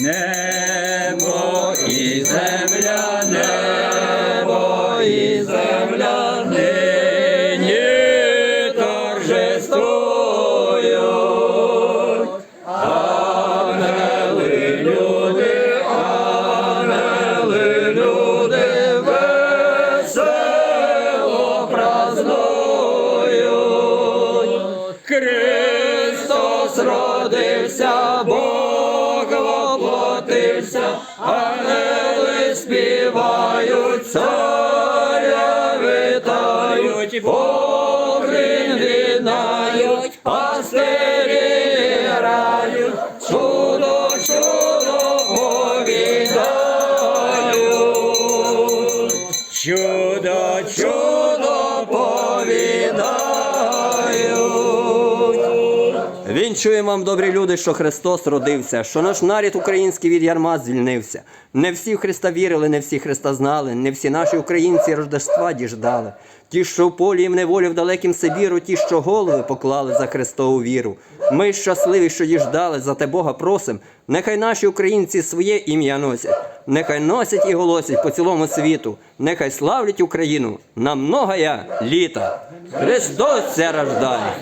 Небо і земля, небо і земля нині торжествують. Ангели, люди, ангели, люди весело празнують. Христос родився, Бог воплотився, ангели співають, царя вітають, вогонь віднають, пастирі грають, чудо, чудо повідають. Чудо, чудо повідають. Вінчуємо вам, добрі люди, що Христос родився, що наш нарід український від ярма звільнився. Не всі в Христа вірили, не всі Христа знали, не всі наші українці Рождества діждали. Ті, що в полі і в неволі в далекім Сибіру, ті, що голови поклали за Христову віру. Ми щасливі, що діждали, за те Бога просим. Нехай наші українці своє ім'я носять, нехай носять і голосять по цілому світу, нехай славлять Україну на многоя літа. Христос ся рождає.